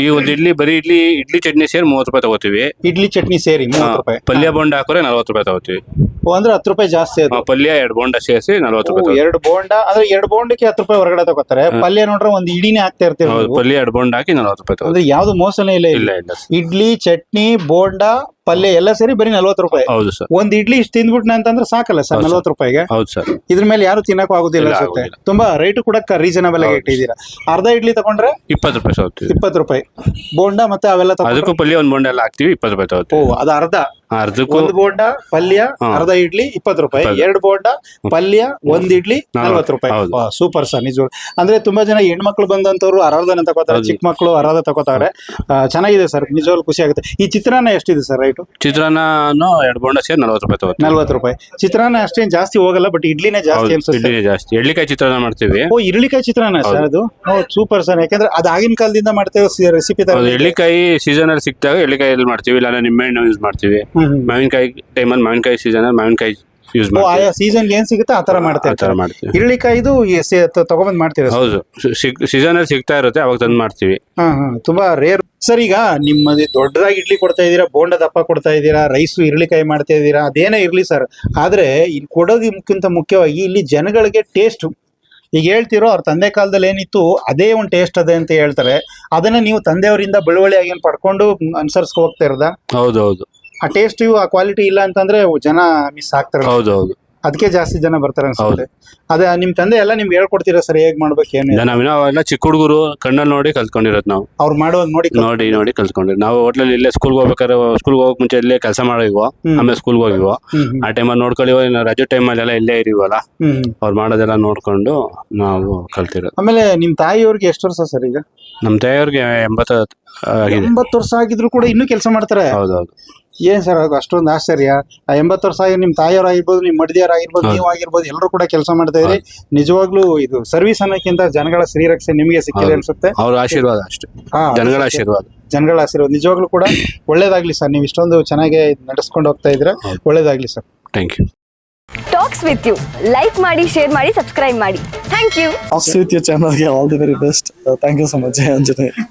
S6: ಈ ಒಂದ್ ಇಡ್ಲಿ ಬರೀ ಇಡ್ಲಿ ಇಡ್ಲಿ ಚಟ್ನಿ ಸೇರಿ ಮೂವತ್ ರೂಪಾಯಿ ತಗೋತೀವಿ.
S1: ಇಡ್ಲಿ ಚಟ್ನಿ ಸೇರಿ ಮೂವತ್ತು ರೂಪಾಯಿ.
S6: ಪಲ್ಯ ಬೋಂಡ ಹಾಕೋರೆ ನಲ್ವತ್ತು ರೂಪಾಯಿ ತಗೋತೀವಿ.
S1: ಓ, ಅಂದ್ರೆ ಹತ್ತು ರೂಪಾಯಿ ಜಾಸ್ತಿ ಅದು.
S6: ಆ, ಪಲ್ಯ ಎರಡು ಬೋಂಡ ಸೇರಿಸಿ ನಲ್ವತ್ತು ರೂಪಾಯಿ ತಗೋತೀವಿ.
S1: ಎರಡು ಬೋಂಡ ಅಂದ್ರೆ ಎರಡು ಬೋಂಡಕ್ಕೆ ಹತ್ತು ರೂಪಾಯಿ ಹೊರಗಡೆ ತಗೋತಾರೆ. ಪಲ್ಯ ನೋಡ್ರೆ ಒಂದ್ ಇಡಿನೇ ಹಾಕ್ತಾ ಇರ್ತೀವಿ
S6: ಹೌದು ಪಲ್ಯ ಎರಡು ಬೋಂಡ ಹಾಕಿ ನಲ್ವತ್ತು ರೂಪಾಯಿ ತಗೋತೀವಿ.
S1: ಅಂದ್ರೆ ಯಾವ್ದು ಮೋಸನೇ ಇಲ್ಲ. ಇಲ್ಲಿ
S6: ಇಲ್ಲ.
S1: ಇಡ್ಲಿ ಚಟ್ನಿ ಬೋಂಡಾ ಪಲ್ಯ ಎಲ್ಲ ಸೇರಿ ಬರೀ ನಲ್ವತ್ತು ರೂಪಾಯಿ.
S6: ಹೌದು ಸರ್.
S1: ಒಂದ್ ಇಡ್ಲಿ ಇಷ್ಟು ತಿಂದ್ಬಿಟ್ನ ಅಂತಂದ್ರೆ ಸಾಕಲ್ಲ ಸರ್. ನಲ್ವತ್ತು ರೂಪಾಯಿಗೆ?
S6: ಹೌದು ಸರ್.
S1: ಇದ್ರ ಮೇಲೆ ಯಾರು ತಿನ್ನಕ್ಕೂ ಆಗುದಿಲ್ಲ ಅನ್ಸುತ್ತೆ. ತುಂಬಾ ರೇಟ್ ಕೂಡ ರೀಸನಬಲ್ ಆಗಿ. ಇಟ್ಟಿದ್ದೀರಾ. ಅರ್ಧ ಇಡ್ಲಿ ತಗೊಂಡ್ರೆ?
S6: ಇಪ್ಪತ್ತು ರೂಪಾಯಿ ತಗೋತೀವಿ
S1: ಇಪ್ಪತ್ತು ರೂಪಾಯಿ. ಬೋಂಡಾ ಮತ್ತೆ ಅವೆಲ್ಲ
S6: ಅದಕ್ಕೂ ಪಲ್ಯ ಒಂದ್ ಬೋಂಡ ಎಲ್ಲ ಹಾಕ್ತಿವಿ ಇಪ್ಪತ್ತು ರೂಪಾಯಿ
S1: ಓ
S6: ಅದ
S1: ಅದು ಅರ್ಧ?
S6: ಅರ್ಧಕ್ಕೂ
S1: ಒಂದು ಬೋಂಡ ಪಲ್ಯ ಅರ್ಧ ಇಡ್ಲಿ ಇಪ್ಪತ್ತು ರೂಪಾಯಿ. ಎರಡು ಬೋಂಡ ಪಲ್ಯ ಒಂದ್ ಇಡ್ಲಿ
S6: ನಲ್ವತ್ತು.
S1: ರೂಪಾಯಿ. ಸೂಪರ್ ಸರ್ ನಿಜ ಅಂದ್ರೆ ತುಂಬಾ ಜನ ಹೆಣ್ಮಕ್ಳು ಬಂದಂತವ್ರು ಅರ್ಧನ ತಗೋತಾರೆ. ಚಿಕ್ಕ ಮಕ್ಕಳು ಅರ್ಧ ತಗೋತಾರೆ. ಚೆನ್ನಾಗಿದೆ ಸರ್ ನಿಜವಾಗ್ಲೂ ಖುಷಿ ಆಗುತ್ತೆ. ಈ ಚಿತ್ರಾನ್ನ ಎಷ್ಟಿದೆ ಸರ್ ರೈಟ್
S6: ಚಿತ್ರಾನ್ನ ಎರಡು ಬೋಂಡ ಸೇರಿ ನಲ್ವತ್ತು ರೂಪಾಯಿ ತಗೋತೀವಿ.
S1: ನಲ್ವತ್ತು ರೂಪಾಯಿ. ಚಿತ್ರಾನ್ನ ಅಷ್ಟೇನ್ ಜಾಸ್ತಿ ಹೋಗಲ್ಲ ಬಟ್ ಇಡ್ಲಿನೇ ಜಾಸ್ತಿ ಅನ್ಸುತ್ತೆ.
S6: ಜಾಸ್ತಿ. ಎಳ್ಳಿಕಾಯಿ ಚಿತ್ರಾನ್ನ ಮಾಡ್ತೀವಿ.
S1: ಓ ಇರ್ಲಿಕಾಯಿ ಚಿತ್ರಾನ್ನ ಸರ್ ಅದು? ಸೂಪರ್ ಸರ್ ಯಾಕಂದ್ರೆ ಅದು ಆಗಿನ ಕಾಲದಿಂದ ಮಾಡ್ತೇವೆ ರೆಸಿಪಿ ತರ
S6: ಎಳ್ಳಿಕಾಯಿ ಸೀಸನ್ ಅಲ್ಲಿ ಸಿಕ್ತಾಗ ಎಳ್ಳಿಕಾಯಲ್ಲಿ ಮಾಡ್ತೀವಿ ಇಲ್ಲ ನಿಂಬೆಹಣ್ಣು ಯೂಸ್ ಮಾಡ್ತೀವಿ. ಮಾವಿನಕಾಯಿ ಟೈಮಲ್ಲಿ ಮಾವಿನಕಾಯಿ ಸೀಸನ್ ಮಾವಿನಕಾಯಿ ಯೂಸ್
S1: ಓ
S6: ಮಾಡ್ತೀವಿ.
S1: ಆಯಾ ಸೀಸನ್ ಏನ್ ಸಿಗುತ್ತೆ? ಆ ತರ ಮಾಡ್ತಾ
S6: ಆ
S1: ಇರ್ತಾರೆ
S6: ಮಾಡ್ತೀವಿ.
S1: ತಗೊಬಂದ್ ಮಾಡ್ತೀರಾ
S6: ಹೌದು. ಸೀಸನ್ ಅಲ್ಲಿ ಸಿಗ್ತಾ ಇರುತ್ತೆ ಅವಾಗ ತಂದು ಮಾಡ್ತೀವಿ.
S1: ಹಾ ಹಾ. ತುಂಬಾ ರೇರ್ ಸರ್ ಈಗ ನಿಮ್ಮದು ದೊಡ್ಡದಾಗಿ ಇಡ್ಲಿ ಕೊಡ್ತಾ ಇದ್ದೀರಾ ಬೋಂಡ ದಪ್ಪ ಕೊಡ್ತಾ ಇದ್ದೀರಾ ರೈಸು ಇರ್ಲಿಕಾಯಿ ಮಾಡ್ತಾ ಇದ್ದೀರಾ ಅದೇನೇ ಇರ್ಲಿ ಸರ್. ಆದ್ರೆ ಇಲ್ಲಿ ಕೊಡೋದಕ್ಕಿಂತ ಮುಖ್ಯವಾಗಿ ಇಲ್ಲಿ ಜನಗಳಿಗೆ ಟೇಸ್ಟ್ ಈಗ ಹೇಳ್ತಿರೋ ಅವ್ರ ತಂದೆ ಕಾಲದಲ್ಲಿ ಏನಿತ್ತು ಅದೇ ಒಂದು ಟೇಸ್ಟ್ ಅದೇ ಅಂತ ಹೇಳ್ತಾರೆ. ಅದನ್ನ ನೀವು ತಂದೆಯವರಿಂದ ಬಳುವಳಿಯಾಗಿ ಏನ್ ಪಡ್ಕೊಂಡು ಅನುಸರಿಸ್ಕೊ ಹೋಗ್ತಾ ಇರೋದ?
S6: ಹೌದು ಹೌದು.
S1: ಆ ಟೇಸ್ಟ್ ಆ ಕ್ವಾಲಿಟಿ ಇಲ್ಲ ಅಂತಂದ್ರೆ ಜನ ಮಿಸ್ ಆಗ್ತಾರೆ.
S6: ಹೌದು ಹೌದು
S1: ಅದಕ್ಕೆ ಜಾಸ್ತಿ ಜನ ಬರ್ತಾರೆ ಅನ್ಸುತ್ತೆ. ಅದೇ ನಿಮ್ ತಂದೆ ಎಲ್ಲ ನಿಮ್ಗೆ ಹೇಳ್ಕೊಡ್ತೀರಾ ಸರ್ ಹೇಗ್ ಮಾಡ್ಬೇಕು ಏನು
S6: ನಾವಿನ್ನ ಅವೆಲ್ಲ ಚಿಕ್ಕ ಹುಡುಗರು ಕಣ್ಣಲ್ಲಿ ನೋಡಿ ಕಲ್ತ್ಕೊಂಡಿರೋದು ನಾವು.
S1: ಅವ್ರು ಮಾಡೋದ್ ನೋಡಿ
S6: ನೋಡಿ ನೋಡಿ ಕಲ್ತ್ಕೊಂಡಿರೋದು. ನಾವು ಹೋಟ್ಲಲ್ಲಿ ಇಲ್ಲೇ ಸ್ಕೂಲ್ ಹೋಗ್ಬೇಕಾದ್ರೆ ಸ್ಕೂಲ್ಗೆ ಹೋಗಕ್ ಮುಂಚೆ ಇಲ್ಲೇ ಕೆಲಸ
S1: ಮಾಡಿವೋ.
S6: ಆಮೇಲೆ ಸ್ಕೂಲ್ ಹೋಗಿವೋ ಆ ಟೈಮಲ್ಲಿ ನೋಡ್ಕೊಳ್ಳಿವೋ ರಜೆ ಟೈಮಲ್ಲಿ ಎಲ್ಲ ಇಲ್ಲೇ ಇರೀವಲ್ಲ ಅವ್ರು ಮಾಡೋದೆಲ್ಲ ನೋಡ್ಕೊಂಡು ನಾವು ಕಲ್ತಿರೋದು.
S1: ಆಮೇಲೆ ನಿಮ್ ತಾಯಿಯವ್ರಿಗೆ ಎಷ್ಟು ವರ್ಷ ಸರ್ ಈಗ?
S6: ನಮ್ಮ ತಾಯಿಯವ್ರಿಗೆ ಎಂಬತ್ತು ಆಗಿದೆ.
S1: ಎಂಬತ್ತು ವರ್ಷ ಆಗಿದ್ರು ಕೂಡ ಇನ್ನೂ ಕೆಲಸ ಮಾಡ್ತಾರೆ.
S6: ಹೌದೌದು.
S1: ಏನ್ ಸರ್ ಅದು ಅಷ್ಟೊಂದು ಆಶ್ಚರ್ಯ? ಆ ಎಂಬತ್ತು ವರ್ಷ ಆಗಿ ನಿಮ್ ತಾಯಿಯವ್ರು ಆಗಿರ್ಬೋದು ನಿಮ್ ಮಡ್ದಿಯವ್ರು ಆಗಿರ್ಬೋದು ನೀವು ಆಗಿರ್ಬೋದು ಎಲ್ಲರೂ ಕೂಡ ಕೆಲಸ ಮಾಡ್ತಾ ಇದ್ರಿ ನಿಜವಾಗ್ಲೂ ಇದು ಸರ್ವಿಸ್ ಅನ್ನೋಕ್ಕಿಂತ ಜನಗಳ ಶ್ರೀರಕ್ಷೆ ನಿಮಗೆ ಸಿಕ್ಕಿದೆ ಅನ್ಸುತ್ತೆ.
S6: ಅವ್ರ ಆಶೀರ್ವಾದ ಅಷ್ಟೇ.
S1: ಹಾ,
S6: ಜನಗಳ ಆಶೀರ್ವಾದ.
S1: ಜನಗಳ ಆಶೀರ್ವಾದ. ನಿಜವಾಗ್ಲೂ ಕೂಡ ಒಳ್ಳೇದಾಗ್ಲಿ ಸರ್. ನೀವು ಇಷ್ಟೊಂದು ಚೆನ್ನಾಗಿ ನಡೆಸ್ಕೊಂಡು ಹೋಗ್ತಾ ಇದ್ರೆ. ಒಳ್ಳೇದಾಗ್ಲಿ sir.
S6: Thank you
S5: talks with you like ಮಾಡಿ ಶೇರ್ ಮಾಡಿ ಸಬ್ಸ್ಕ್ರೈಬ್ ಮಾಡಿ. Thank you
S7: Talks with your channel. Yeah, all the very best. Uh, thank you so much, Anjane.